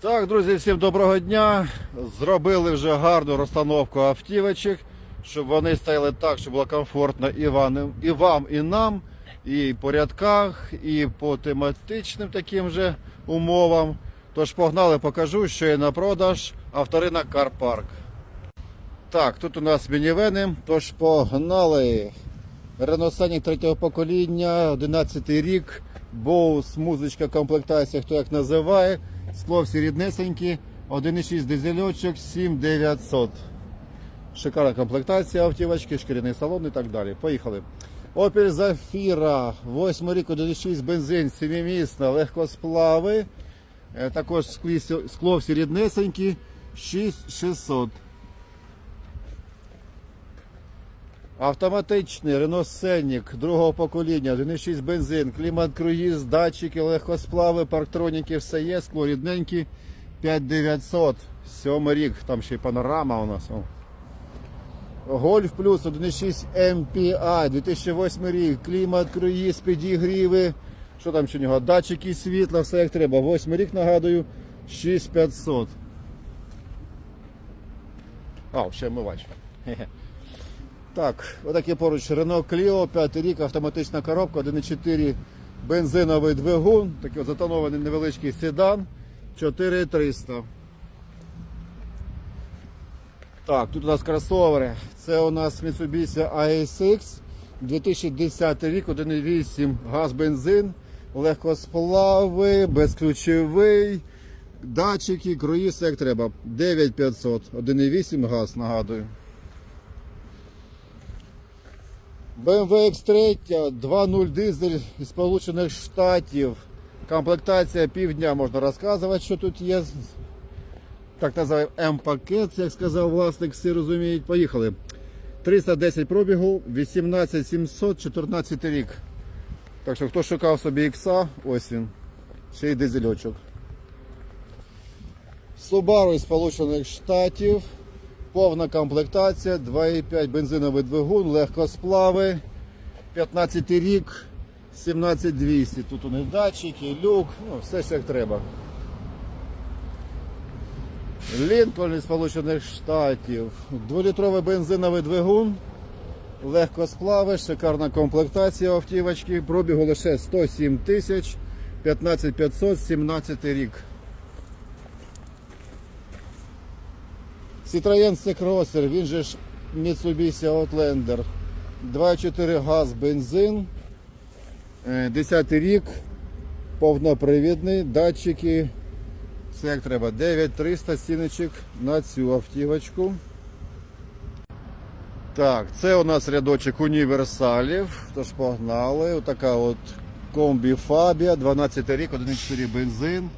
Так, друзі, всім доброго дня. Зробили вже гарну розстановку автівочок, щоб вони стояли так, щоб було комфортно і вам, і вам, і нам, і по рядках, і по тематичним таким же умовам. Тож погнали, покажу, що є на продаж авторинок Карпарк. Так, тут у нас мінівени, тож погнали. Scenic третього покоління, 11 рік, Боус, музичка, комплектація, хто як називає. Скло всі ріднесенькі, 1,6 дизельочок, 7900. Шикарна комплектація автівочки, шкіряний салон і так далі. Поїхали. Opel Zafira, 8 рік, 1,6 бензин, 7-місна, легкосплави. Е, Також скло всі ріднесенькі, 6600. Автоматичний Renault другого покоління, 1,6 бензин, клімат круїз, датчики, легкосплави, парктроніки, все є, скло рідненькі, 5900, сьомий рік, там ще й панорама у нас. Гольф плюс 1,6 MPI, 2008 рік, клімат, круїз, підігріви, що там ще у нього, датчики світла, все як треба. 8 рік, нагадую, 6500. А, ще мивач. Так, отакий поруч Renault Clio, 5 рік, автоматична коробка, 1,4 бензиновий двигун, такий затонований невеличкий седан, 4300. Так, тут у нас кросовери. Це у нас Mitsubishi ASX, 2010 рік, 1,8 газ бензин, легкосплави, безключовий, датчики, круїз, як треба. 9500, 1,8 газ, нагадую. BMW X3 2.0 дизель із Сполучених Штатів. Комплектація півдня можна розказувати, що тут є. Так називаємо М-пакет, як сказав власник, всі розуміють. Поїхали. 310 пробігу, 18700, 14 рік. Так що хто шукав собі ікса, ось він. Ще й дизельочок. Subaru із Сполучених Штатів. Повна комплектація, 2,5 бензиновий двигун, легкосплави, 15 рік, 17200. Тут у них датчики, люк, ну, все як треба. Лінкольн із Сполучених Штатів, 2-літровий бензиновий двигун, легкосплави, шикарна комплектація автівочки, пробігу лише 107 тисяч, 15500, 17 рік. Citroen C-Crosser, він же ж Mitsubishi Outlander. 2,4 газ, бензин. Е, 10 рік. Повнопривідний, датчики. Все як треба. 9300 стіночок на цю автівочку. Так, це у нас рядочок універсалів. Тож погнали. Отака от комбі Фабія, 12 рік, 1,4 бензин.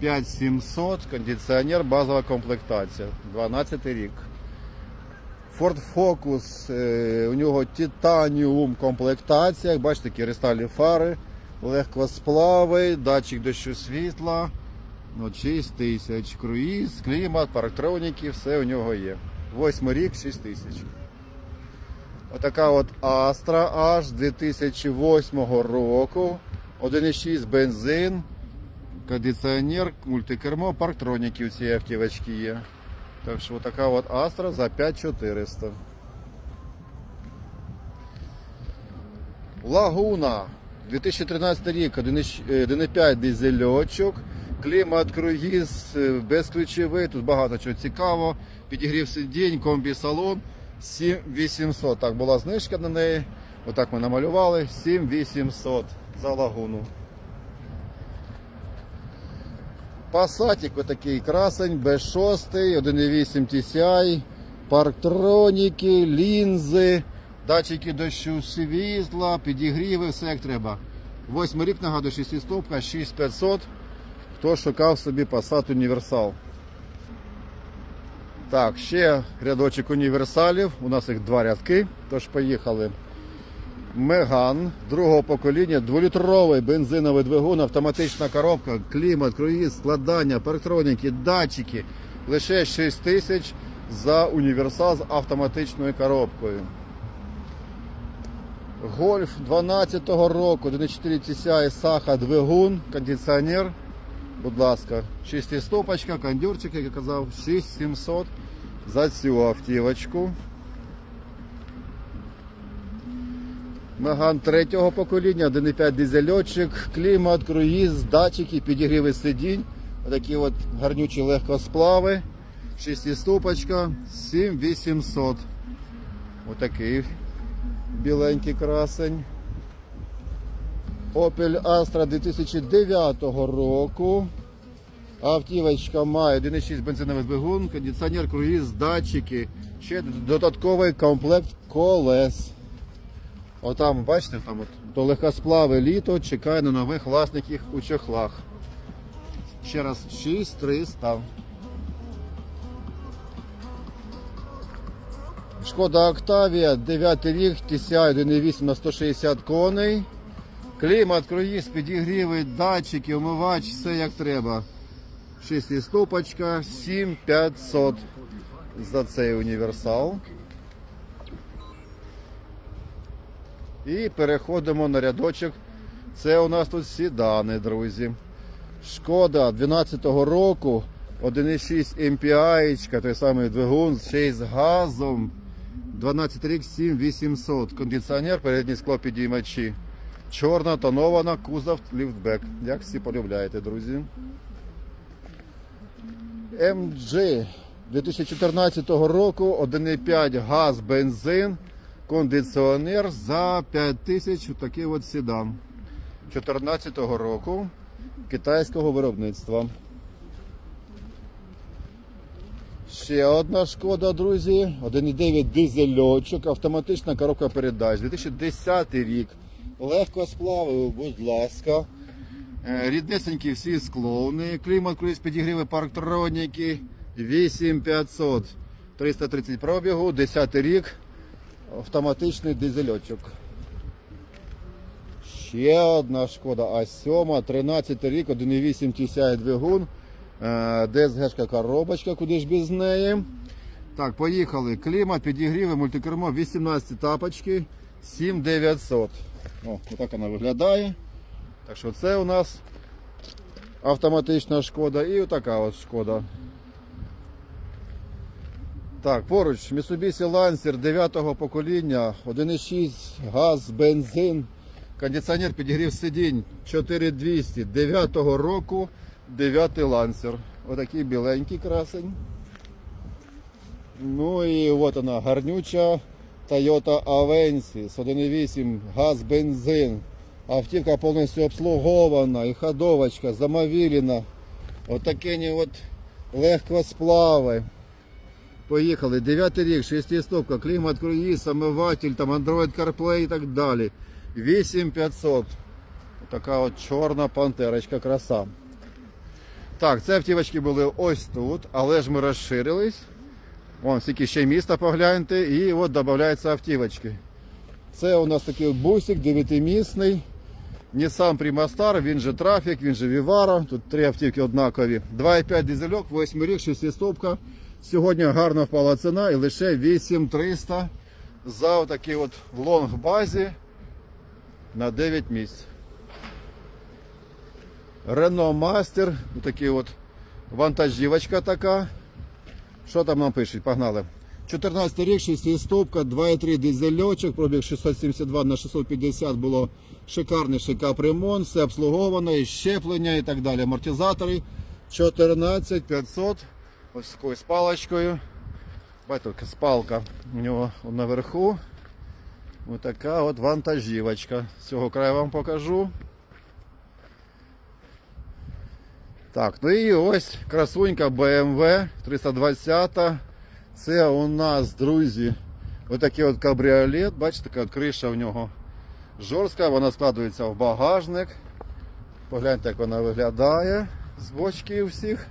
5700, кондиціонер, базова комплектація, 12 рік. Ford Focus, е, у нього титаніум комплектація, бачите, такі фари, легкосплави, датчик дощу світла, от 6 тисяч, круїз, клімат, парктроніки, все у нього є. 8 рік, 6 тисяч. Отака от Astra H 2008 року, 1,6 бензин. Кондиціонер, мультикермо, парктроніки у цієї автівочки є. Так що така от Astra за 5400. Лагуна. 2013 рік, 1,5 дизельочок, клімат, круїз, е, безключовий, тут багато чого цікавого. Підігрів сидінь, комбі-салон 7800. Так, була знижка на неї. Отак ми намалювали. 7800 за лагуну. Пасатик отакий красень, B6, 1.8 TCI, парктроніки, лінзи, датчики дощу світла, підігріви, все як треба. Восьмий рік, нагадую, 6 стопка, 6500. Хто шукав собі Passat універсал. Так, ще рядочок універсалів. У нас їх два рядки, тож поїхали. Меган другого покоління, дволітровий бензиновий двигун, автоматична коробка, клімат, круїз, складання, парктроніки, датчики. Лише 6 тисяч за універсал з автоматичною коробкою. Гольф 12-го року, 1.4 TCI Саха двигун, кондиціонер. Будь ласка, шестистопочка, кондюрчик, як я казав, 6700 за цю автівочку. Наган третього покоління, 1,5 дизельочок, клімат, круїз, датчики, підігріви сидінь. Такі от гарнючі легкосплави. Шестиступочка, 7800. Отакий біленький красень. Opel Astra 2009 року. Автівочка має 1,6 бензиновий двигун, кондиціонер, круїз, датчики, ще додатковий комплект колес. Отам, бачите, там от, то легкосплави літо чекає на нових власників у чехлах. Ще раз 6300. Шкода Октавія, 9 рік, TCI 1.8 на 160 коней. Клімат, круїз, підігріви, датчики, омивач, все як треба. 6 ступочка, 7500 за цей універсал. І переходимо на рядочок. Це у нас тут сідани, друзі. Шкода 12-го року, 1,6 MPI, той самий двигун, ще й з газом. 12 рік 7800. Кондиціонер, передні скло підіймачі. Чорна тонована, кузов ліфтбек. Як всі полюбляєте, друзі. MG 2014 року 1,5 газ, бензин, кондиціонер за 5000 такий от седан. 2014 року китайського виробництва. Ще одна шкода, друзі. 1,9 дизельочок, автоматична коробка передач. 2010 рік. Легко сплавив, будь ласка. Е, Ріднесенькі всі склони. Клімат, круїз, підігріви, парктроніки. 8500. 330 пробігу, 10 рік. Автоматичний дизельочок. Ще одна шкода А7, 13 рік, 1,8 TCI двигун. Е, ДСГшка коробочка, куди ж без неї. Так, поїхали. Клімат, підігріви, мультикермо, 18 тапочки, 7900. О, отак вона виглядає. Так що це у нас автоматична шкода і отака от шкода. Так, поруч Mitsubishi Lancer 9-го покоління, 1,6 газ, бензин, кондиціонер підігрів сидінь 4200 9 року, 9 Lancer. Отакий біленький красень. Ну і от вона гарнюча Toyota Avensis 1,8 газ, бензин. Автівка повністю обслугована і ходовочка замовілена. Отакі от легкосплави. Поїхали. 9 рік, 6 клімат, круїз, омиватель, там Android CarPlay і так далі. 8500. Така от чорна пантерочка краса. Так, це автівочки були ось тут, але ж ми розширились. Вон стільки ще міста погляньте, і от додаються автівочки. Це у нас такий бусик 9-місний. Nissan Primastar, він же Трафік, він же Vivaro. Тут три автівки однакові. 2,5 дизельок, 8 рік, 6 стопка. Сьогодні гарно впала ціна і лише 8300 за отакий от лонг базі на 9 місць. Renault Master, такий от вантажівочка така. Що там нам пишуть? Погнали. 14 рік, 6 стопка, 2,3 дизельочок, пробіг 672 на 650 було шикарний капремонт, все обслуговано, і щеплення і так далі. Амортизатори 14 500. Ось з такою спалочкою. Бачите, спалка у нього наверху. Ось така от вантажівочка. З цього краю вам покажу. Так, ну і ось красунька BMW 320. Це у нас, друзі, отакий от кабріолет. Бачите, така от криша в нього жорстка, вона складується в багажник. Погляньте, як вона виглядає з бочки у всіх.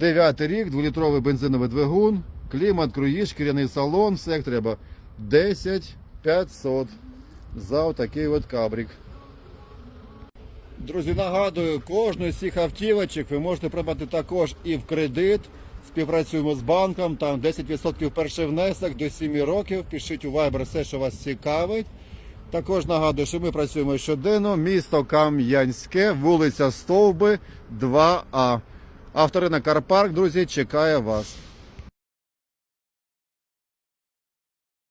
Дев'ятий рік, 2-літровий бензиновий двигун, клімат, круїз, шкіряний салон, все як треба. 10 500 за отакий от кабрик. Друзі, нагадую, кожну з цих автівочок ви можете придбати також і в кредит. Співпрацюємо з банком, там 10% перший внесок до 7 років. Пишіть у Viber все, що вас цікавить. Також нагадую, що ми працюємо щоденно. Місто Кам'янське, вулиця Стовби, 2А. Авторина Карпарк, друзі, чекає вас.